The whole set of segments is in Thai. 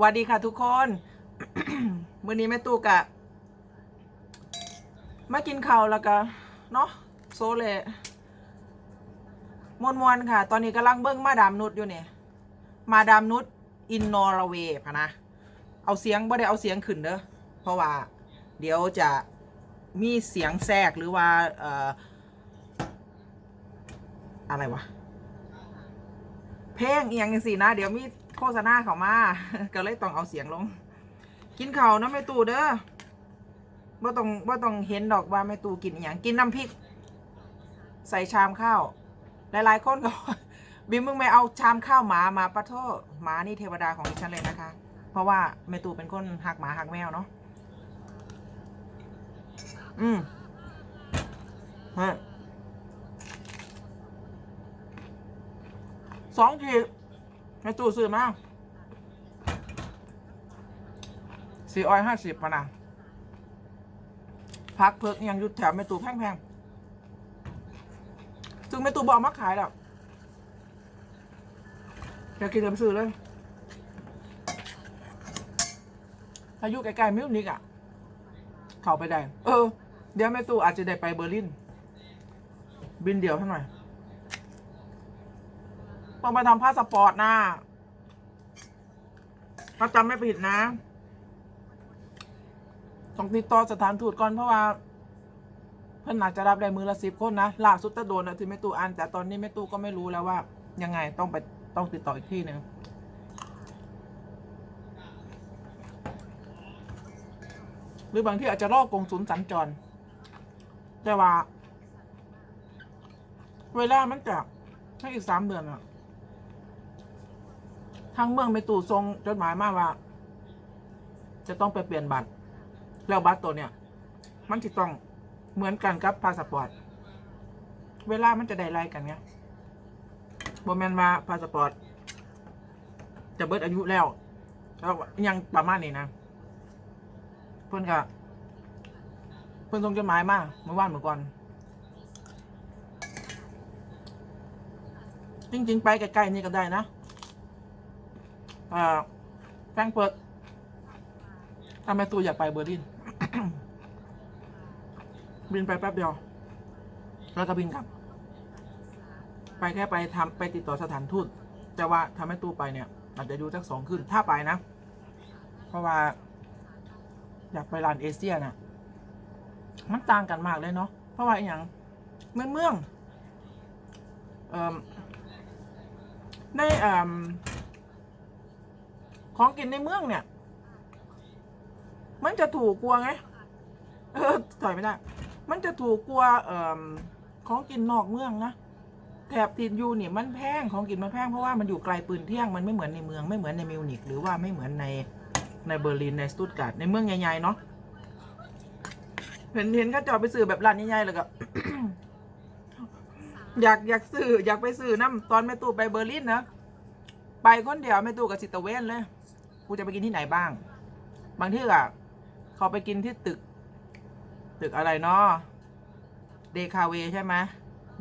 สวัสดีค่ะทุกคนมื้อนี้แม่ตู้กะมากินข้าวแล้วก็เนาะโซเลมวนมวนๆค่ะ ตอนนี้กำลังเบิ้งมาดามนุชอยู่เนี่ยมาดามนุชอินนอร์เวย์พะนะ เอาเสียงบ่ได้เอาเสียงขึ้นเด้อเพราะว่าเดี๋ยวจะมีเสียงแทรกหรือว่าเอ่ออะไรวะเพลงเอียงจังสินะ เดี๋ยวมี โฆษณาเขามา ก็เลยต้องเอาเสียงลง กินเขานะแม่ตู่เด้อบ่ต้องบ่ต้องเห็นดอกว่าแม่ตู่กินอย่างกินน้ำพริก ใส่ชามข้าว หลายๆคนก็บิมมึงไม่เอาชามข้าวหมามาปะโทษหมานี่เทวดาของดิฉันเลยนะคะ เพราะว่าแม่ตู่เป็นคนหักหมาหักแมวเนาะอืมเฮ้ยสองขีด แม่ตู่ซื้อมาสี่ออยห้าสิบพะนะพักเพิกยังอยุดแถวแม่ตู่แพงๆ ซึ่งแม่ตู่บอกมาขายแล้วอยากกินเดิมซื้อเลยถ้ายู่ใกล้ๆมิวนิกอะ เข้าไปได้ เออ เดี๋ยวแม่ตู่อาจจะได้ไปเบอร์ลิน บินเดียวเท่าหน่อย ต้องไปทำพาสปอร์ตนะถ้าจำไม่ผิดนะ ต้องติดต่อสถานทูตก่อนเพราะว่า เพื่อนอาจจะรับได้มือละสิบคนนะล่าสุดตะโดนนะที่แม่ตู่อ่านแต่ตอนนี้แม่ตู่ก็ไม่รู้แล้วว่า ยังไงต้องไปต้องติดต่ออีกที่หนึ่งหรือบางที่อาจจะรอกงศูนย์สัญจร แต่ว่า เวลามันจะให้อีกสามเดือนอะ ทางเมืองไปตู่ทรงจดหมายมาว่า จะต้องไปเปลี่ยนบัตร แล้วบัตรตัวเนี้ยมันจะต้องเหมือนกันกับพาสปอร์ต เวลามันจะได้ไล่กันไงบแมนว่าพาสปอร์ต จะเบิดอายุแล้วแล้วยังประมาณนี้นะ เพื่อนก็เพื่อนส่งจดหมายมาเมื่อวานเมื่อก่อนจริง ๆ ไปใกล้ๆนี่ก็ได้นะ อ่าแฟรงก์เฟิร์ตทำไมตัวอยากไปเบอร์ลิน บินไปแป๊บเดียว แล้วก็บินกลับ ไปแค่ไปทำไปติดต่อสถานทูต แต่ว่าทำให้ตู้ไปเนี่ยอาจจะดูสักสองขึ้น ถ้าไปนะ เพราะว่า อยากไปร้านเอเชียนะมันต่างกันมากเลยเนาะ เพราะว่าอย่างเมืองเมืองเอ่อในเอ่อ ของกินในเมืองเนี่ย มันจะถูกกลัวไงเออถอยไม่ได้ มันจะถูกกลัวเอ่อของกินนอกเมืองนะแถบติดยูเนี่ยมันแพงของกินมันแพงเพราะว่ามันอยู่ไกลปืนเที่ยงมันไม่เหมือนในเมืองไม่เหมือนในมิวนิกหรือว่าไม่เหมือนในในเบอร์ลินในสตุตการ์ดในเมืองใหญ่ๆเนาะเห็นเห็นก็จอดไปซื้อแบบร้านใหญ่ๆเลยก็อยากอยากซื้ออยากไปซื้อน้ำตอนแม่ตู่ไปเบอร์ลินนะไปคนเดียวแม่ตู่กับสิตเวนเลย กูจะไปกินที่ไหนบ้าง บางที่อะเขาไปกินที่ตึก ตึกอะไรเนาะเดคาเวใช่ไหม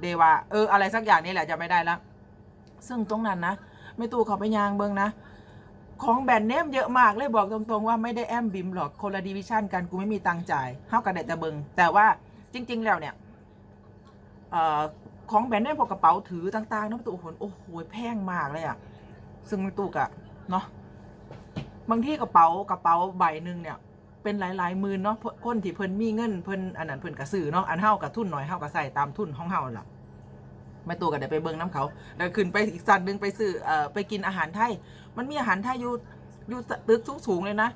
เดวาเออ อะไรสักอย่างนี่แหละจะไม่ได้แล้วซึ่งตรงนั้นนะไม่ตู่เขาไปยางเบิงนะ ของแบรนด์เนมเยอะมากเลยบอกตรงๆว่าไม่ได้แอมบิมหรอกคนละดีวิชั่นกันกูไม่มีตังจ่ายเท่ากับเด็ดแต่เบิงแต่ว่าจริง ๆ แล้วเนี่ยเออของแบรนด์เนมพวกกระเป๋าถือต่างๆนะประตูโอ้โหโอ้โหแพงมากเลยอะซึ่งไม่ตู่กะเนาะ บางที่กระเป๋ากระเป๋าใบหนึ่งเนี่ยเป็นหลายๆหมื่นเนาะคนที่เพิ่นมีเงินเพิ่นอันนั้นเพิ่นกระซื้อเนาะอันเฮากับทุนหน่อยเฮากับใส่ตามทุนของเฮาล่ะแม่ตู่ก็ได้ไปเบิ่งน้ำเขาแล้วขึ้นไปอีกสัตว์หนึ่งไปซื้อเอ่อไปกินอาหารไทย มันมีอาหารไทยอยู่อยู่ตึกสูงๆเลยนะ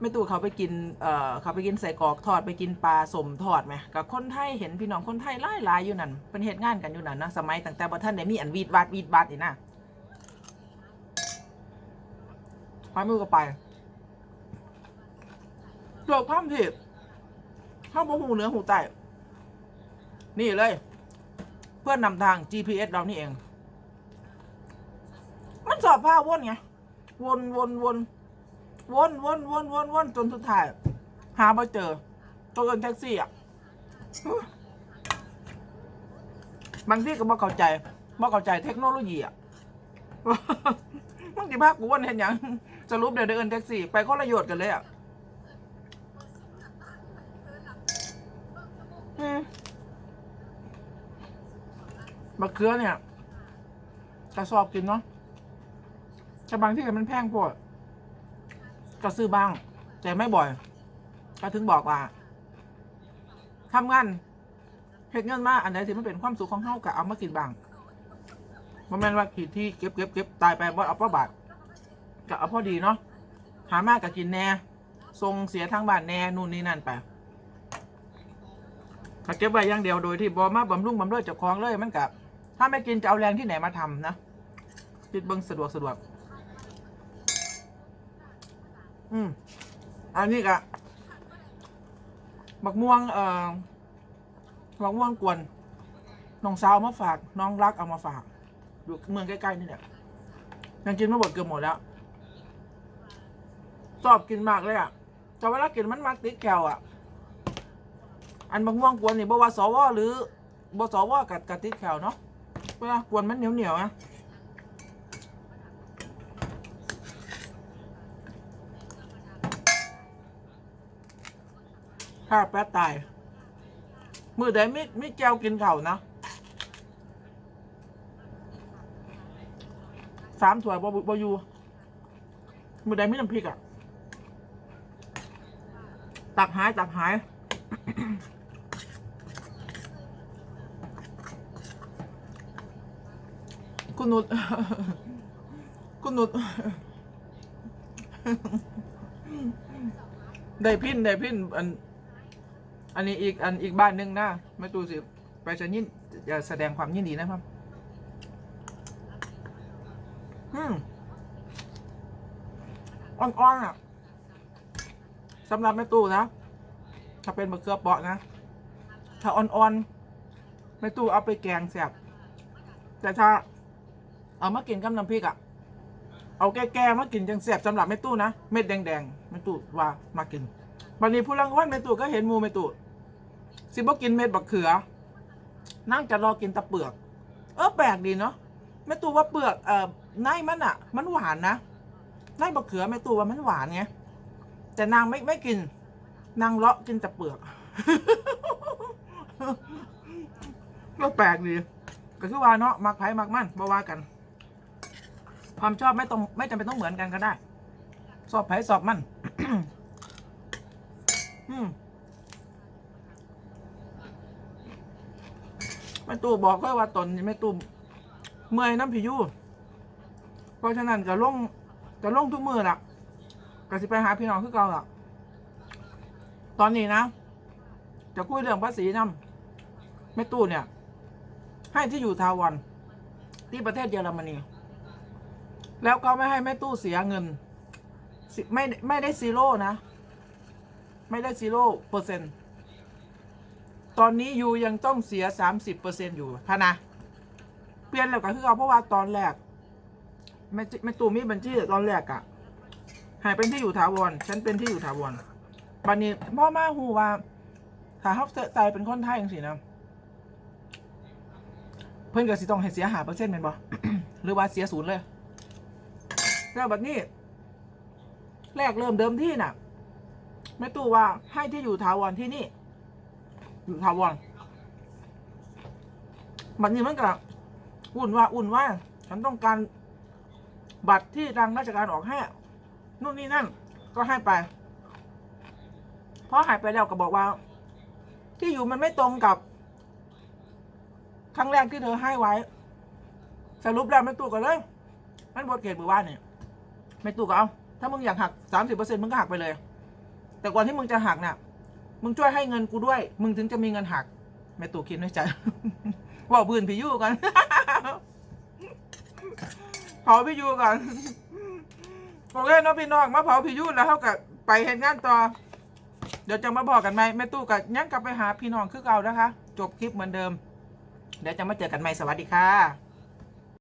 แม่ตู่เขาไปกิน เอ่อ เขาไปกินใส่กอกทอดไปกินปลาสมทอดไหมกับคนไทยเห็นพี่น้องคนไทยหลายอยู่นั่นเป็นเหตุงานกันอยู่นั่นนะสมัยตั้งแต่บ่ท่านได้มีอันวีดวัดวีดวัดนี่นะ ไปมือก็ไปเกิดความผิดเข้าบ่หูเหนือหูใต้นี่เลย เพื่อนนำทาง GPS เรานี่เอง มันสอบผ้าวนไง วนวนวนวนวนวนวนวนจนสุดท้าย หาไม่เจอตัวเอินแท็กซี่อะบางที่ก็บ่เข้าใจบ่เข้าใจเทคโนโลยีอะ ที่ภาคกูวนเห็นหยังสรุปเดี๋ยวเดินแท็กซี่ ไปคนละโยชน์กันเลยอะอืมมะเขือเนี่ยกระสอบกินเนาะแต่บางที่มันแพงปวดก็ซื้อบ้าง แต่ไม่บ่อย ก็ถึงบอกว่าทำงานเฮ็ดเงินมาอันไหนที่มันเป็นความสุขของเฮาก็เอามากินบ้างบ่แม่นว่าขีดที่เก็บเก็บเก็บตายไปบ่เอาพ่อบาท ก็เอาพอดีเนาะหามากก็กินแน่ทรงเสียทางบ้านแน่นู่นนี่นั่นไปถ้าเก็บไว้อย่างเดียวโดยที่บ่มาบำรุงบำเรอเจ้าของเลยมันก็ถ้าไม่กินจะเอาแรงที่ไหนมาทำนะคิดเบิ่งสะดวกสะดวก อืมอันนี้ก็บักม่วงเอ่อบักม่วงกวนน้องสาวเอามาฝาก น้องรักเอามาฝากอยู่เมืองใกล้ๆนี่แหละยังกินไม่หมดเกือบหมดแล้ว ชอบกินมากเลยอะแต่เวลากินมันมักติดแก้วอะ อันบักม่วงกวนนี่บว่าสวหรือบสวกัดกัดติดแก้วเนาะเวลากวนมันเหนียวเหนียวๆนะถ้าแป๊บตาย มือใดไม่ไม่แก้วกินเข่านะสามถ้วยบ่บ่บ่อยู่มือใดไม่น้ำพริกอะ ตักหายตักหายคุณนุชคุณนุชได้พินได้พินอัน อันนี้อีกอันอีกบ้านหนึ่งนะแม่ตูสิ ไปจะยินจะแสดงความยินดีนะครับอืมอ่อนๆอะ สำหรับแม่ตู้นะ ถ้าเป็นมะเขือเปราะนะ ถ้าอ่อนๆแม่ตู้เอาไปแกงแซ่บแต่ถ้า เอามากินกับน้ำพริกอะ เอาแก่ๆมากินจังแซ่บสำหรับแม่ตู้นะเม็ดแดงๆแม่ตู้ว่ามากินวันนี้ผู้ลังวันแม่ตู้ก็เห็นหมูแม่ตู้สิบ่กินเม็ดบักเขือ นั่งจะรอกินตะเปลือก เออแปลกดีเนาะแม่ตู้ว่าเปลือกเอ่อในมันอะ มันหวานนะในบักเขือแม่ตู้ว่ามันหวานไง แต่นางไม่ไม่กิน นางเลาะกินแต่เปลือกก็แปลกดีก็คือว่าเนาะมักไผ่มักมันบ่ว่ากัน ความชอบไม่ต้องไม่จำเป็นต้องเหมือนกันก็ได้ สอบไผ่สอบมันอืมแม่ตู่บอกเลยว่าตนนี่แม่ตู่เมื่อยน้ำผิวเพราะฉะนั้นจะลงจะลงทุกมือละ ก็สิไปหาพี่น้องคือเก่าละตอนนี้นะ จะคุยเรื่องภาษีนำแม่ตู่เนี่ย ให้ที่อยู่ทาวอนที่ประเทศเยอรมนี แล้วก็ไม่ให้แม่ตู้เสียเงิน ไม่ไม่ได้ซีโร่นะ ไม่ได้ซีโร่เปอร์เซ็นต์ตอนนี้ยูยังต้องเสียสามสิบเปอร์เซ็นต์อยู่ค่ะนะ เปลี่ยนแล้วก็คือเอาเพราะว่าตอนแรกไม่ไม่ตู้มีบัญชีตอนแรกอะ หายเป็นที่อยู่ถาวร ฉันเป็นที่อยู่ถาวรบันนี้พ่อมาหูว่าถ้าเขาใจเป็นคนไทยอย่างสินะ เพื่อนก็สิต้องให้เสียหาเปอร์เซ็นต์เป็นบ่หรือว่าเสียศูนย์เลย แล้วแบบนี้ แรกเริ่มเดิมที่น่ะไม่ตู้ว่าให้ที่อยู่ถาวรที่นี่ อยู่ถาวรบัดนี้มันก็อุ่นว่าอุ่นว่า ฉันต้องการบัตรที่ทางราชการออกให้ นู่นนี่นั่น ก็ให้ไปพอหายไปแล้วก็บอกว่า ที่อยู่มันไม่ตรงกับ ครั้งแรกที่เธอให้ไว้ สรุปแล้วไม่ตู้ก็เลย มันบทเกตบือว่าเนี่ยไม่ตู้ก็เอาถ้ามึงอยากหักสามสิบเปอร์เซ็นต์มึงก็หักไปเลย แต่ก่อนที่มึงจะหักน่ะ มึงช่วยให้เงินกูด้วย มึงถึงจะมีเงินหักแม่ตู่คิดในใจว่าพื้นพี่ยู่กันเผาพี่ยู่กัน โอเคเน้องพี่น้องมาเผาพี่ยู่แล้วเท่ากับไปเห็นงานต่อ เดี๋ยวจะมาบอกกันไหมแม่ตู้กับยังกลับไปหาพี่น้องคือเก่านะคะ จบคลิปเหมือนเดิม เดี๋ยวจะมาเจอกันใหม่สวัสดีค่ะ